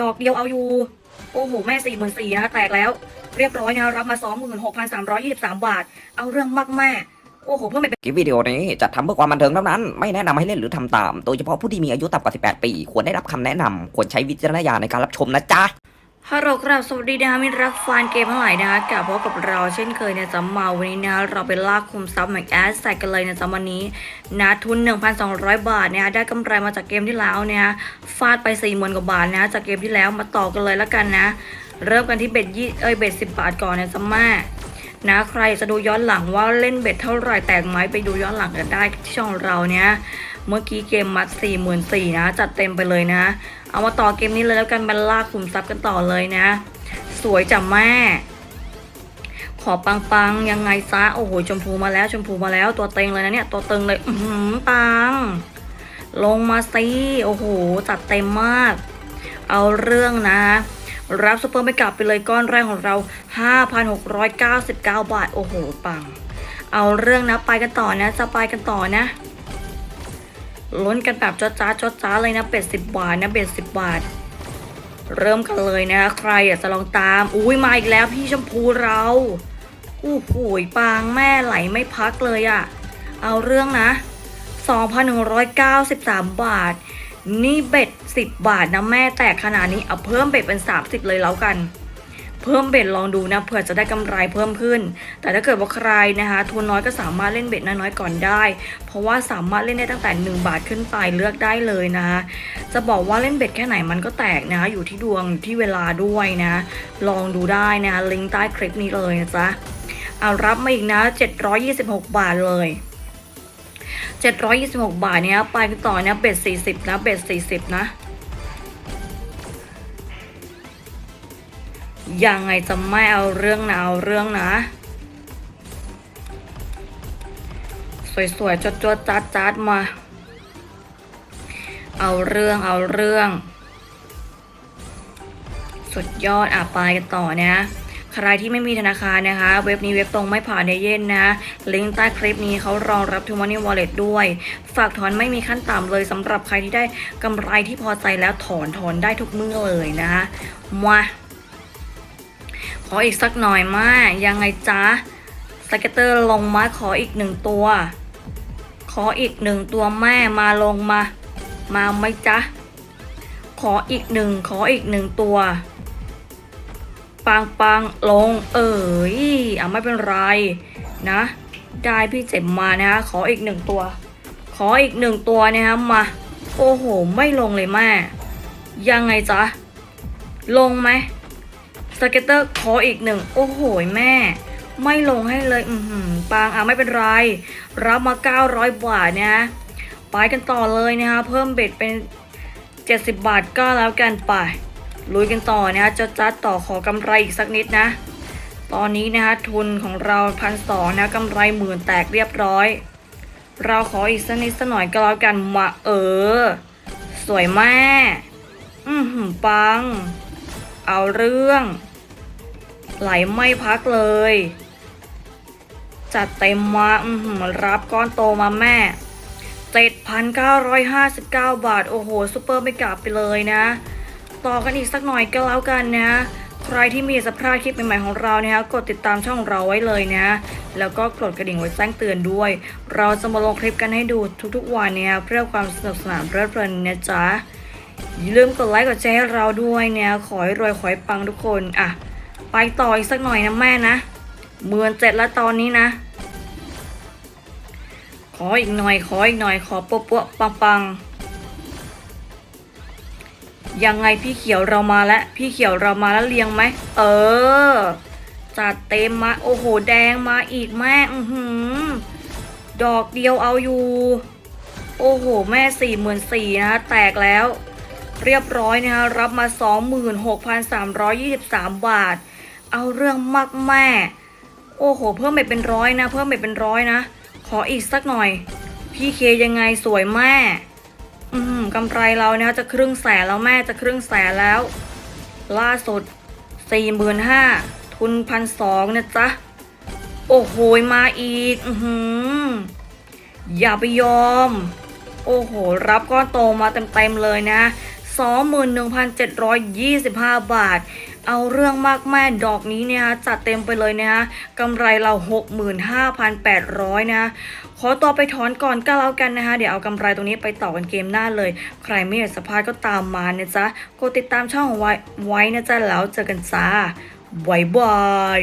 ดอกเดียวเอาอยู่ โอ้โห แม่สี่หมื่นสี่นะแตกแล้ว เรียบร้อยนะรับมาสองหมื่นหกพันสามร้อยยี่สิบสามบาท เอาเรื่องมากแม่โอ้โหเพื่อไม่เป็นคลิปวิดีโอนี้จัดทำเพื่อความบันเทิงเท่านั้น ไม่แนะนำให้เล่นหรือทำตาม โดยเฉพาะผู้ที่มีอายุต่ำกว่า 18 ปี ควรได้รับคำแนะนำควรใช้วิจารณญาณในการรับชมนะจ๊ะ ฮัลโหลครับสวัสดีนะคะมิตรรักฟานเกมทั้งหลายนะคะกลับพบกับเราเช่นเคยนะจ๊ะมาวันนี้นะเราไปลากคุมซับแม็กแอสใส่กันเลยนะจ๊ะวันนี้นะทุน 1,200 บาทเนี่ยได้กำไรมาจากเกมที่แล้วเนี่ยฟาดไป4 0,000กว่าบาทนะจากเกมที่แล้วมาต่อกันเลยแล้วกันนะ เริ่มกันที่เบ็ดยี่เอ้ยเบ็ดสิบาทก่อนนะจ๊ะม่นะใครจะดูย้อนหลังว่าเล่นเบ็ดเท่าไหร่แตกไหมไปดูย้อนหลังกันได้ที่ช่องเราเนี่ยเมื่อกี้เกมมัด4 4 0 0 0นะจัดเต็มไปเลยนะ เอามาต่อเกมนี้เลยแล้วกันบันลากขุมทรัพย์กันต่อเลยนะ สวยจ้ะแม่ ขอปังปังๆยังไงซะโอ้โหชมพูมาแล้วชมพูมาแล้วตัวเต็งเลยนะเนี่ยตัวเต็งเลยอือหือปัง ลงมาสิโอ้โหจัดเต็มมาก เอาเรื่องนะรับซุปเปอร์ไม่กลับไปเลยก้อนแรกของเรา 5,699 บาท โอ้โห ปัง เอาเรื่องนะ ไปกันต่อนะจะไปกันต่อนะ ล้นกันแบบจดจ้าจดจ้าเลยนะเป็ดสิบบาทนะเบ็ดสิบบาท เริ่มกันเลยนะใครอยากจะลองตาม อุ้ยมาอีกแล้วพี่ชมพูเราอู้หูยปางแม่ไหลไม่พักเลยอะ เอาเรื่องนะ 2,193 บาท นี่เบ็ด 10 บาทนะแม่แตกขนาดนี้เอาเพิ่มเบ็ดเป็น 30 เลยแล้วกัน เพิ่มเบ็ดลองดูนะเผื่อจะได้กำไรเพิ่มขึ้น แต่ถ้าเกิดว่าใครนะคะทุนน้อยก็สามารถเล่นเบ็ดน้อยๆก่อนได้ เพราะว่าสามารถเล่นได้ตั้งแต่ 1 บาทขึ้นไปเลือกได้เลยนะคะจะบอกว่าเล่นเบ็ดแค่ไหนมันก็แตกนะคะอยู่ที่ดวงอยู่ที่เวลาด้วยนะ ลองดูได้นะคะลิงก์ใต้คลิปนี้เลยนะจ๊ะเอารับมาอีกนะ 726 บาทเลย726 บาทเนี้ยไปต่อเนี่ยเบ็ด40นะเบ็ด40นะ ยังไงจะไม่เอาเรื่องนะเอาเรื่องนะ สวยๆจดจดๆจัดๆมา เอาเรื่องเอาเรื่อง สุดยอดอะไปกันต่อนะใครที่ไม่มีธนาคารนะคะ เว็บนี้เว็บตรงไม่ผ่านเดเย็นนะลิงก์ใต้คลิปนี้เขารองรับทูมันนี่วอลเล็ตด้วย ฝากถอนไม่มีขั้นต่ำเลยสำหรับใครที่ได้กำไรที่พอใจแล้วถอนถอนได้ทุกเมื่อเลยนะคะมา ออีกสักหน่อยมายังไงจ๊ะสเก็ตเตอร์ลงมาขออีกหนึ่งตัว ขออีกหนึ่งตัวแม่มาลงมา มาไหมจ๊ะ ขออีกหนึ่งขออีกหนึ่งตัว ปังปังลง เอ๋ยอะไม่เป็นไรนะ ได้พี่เจ็บมานะขออีกหนึ่งตัว ขออีกหนึ่งตัวนะครับมา โอ้โห ไม่ลงเลยแม่ยังไงจ๊ะ ลงไหม เก็ตเตอร์ขออีกหนึ่ง โอ้โหแม่ ไม่ลงให้เลย อือหือปางอะไม่เป็นไร รับมา 900 บาทนะไปกันต่อเลยนะคะ เพิ่มเบ็ดเป็น 70 บาทก็แล้วกันไปลุยกันต่อนะคะจะจัดต่อขอกำไรอีกสักนิดนะ ตอนนี้นะคะทุนของเราพันสองนะกำไรหมื่นแตกเรียบร้อย เราขออีกสักนิดสักหน่อยก็แล้วกันมาเออ สวยแม่ อือหือปัง เอาเรื่อง ไหลไม่พักเลย จัดเต็มมาอือหือรับก้อนโตมาแม่ 7,959 บาท โอ้โหซูเปอร์ไม่กลับไปเลยนะ ต่อกันอีกสักหน่อยก็แล้วกันนะ ใครที่มีสัพลาดคลิปใหม่ๆของเราเนี่ยกดติดตามช่องเราไว้เลยนะ แล้วก็กดกระดิ่งไว้แจ้งเตือนด้วย เราจะมาลงคลิปกันให้ดูทุกๆวันเนี่ยเพื่อความสนุกสนานเพลิดเพลินนะจ๊ะอย่าลืมกดไลค์กดแชร์ให้เราด้วยเนี่ยขอให้รวยขอให้ปังทุกคนอะ ไปต่ออีกสักหน่อยนะแม่นะเมือนเจ็ดแล้วตอนนี้นะ ขออีกหน่อย ขออีกหน่อย ขอปุ๊บปุ๊บปังปังยังไงพี่เขียวเรามาแล้ว พี่เขียวเรามาแล้วเลียงไหม เออ จัดเต็มมา โอ้โห แดงมาอีกแม่อือหือ ดอกเดียวเอาอยู่ โอ้โห แม่สี่หมื่นสี่นะคะแตกแล้ว เรียบร้อยนะคะรับมา 26,323 บาท เอาเรื่องมากแม่ โอ้โห เพิ่มไปเป็นร้อยนะ เพิ่มไปเป็นร้อยนะ ขออีกสักหน่อย พี่เคยังไงสวยแม่ อืมกำไรเราเนี่ยจะครึ่งแสนแล้วแม่จะครึ่งแสนแล้ว ล่าสุด45,000ทุนพันสองนะจ๊ะ โอ้โหมาอีก อือหืออย่าไปยอม โอ้โห รับก้อนโตมาเต็มๆเลยนะ 21,725 บาท เอาเรื่องมากแม่ดอกนี้เนี่ยจัดเต็มไปเลยนะฮะกำไรเรา 65,800 นะขอตัวไปถอนก่อนก็แล้วกันนะคะ เดี๋ยวเอากำไรตรงนี้ไปต่อกันเกมหน้าเลย ใครไม่อยากสะพาดก็ตามมานะจ๊ะกดติดตามช่องไว้ไว้นะจ๊ะแล้วเจอกันจ้าบายบาย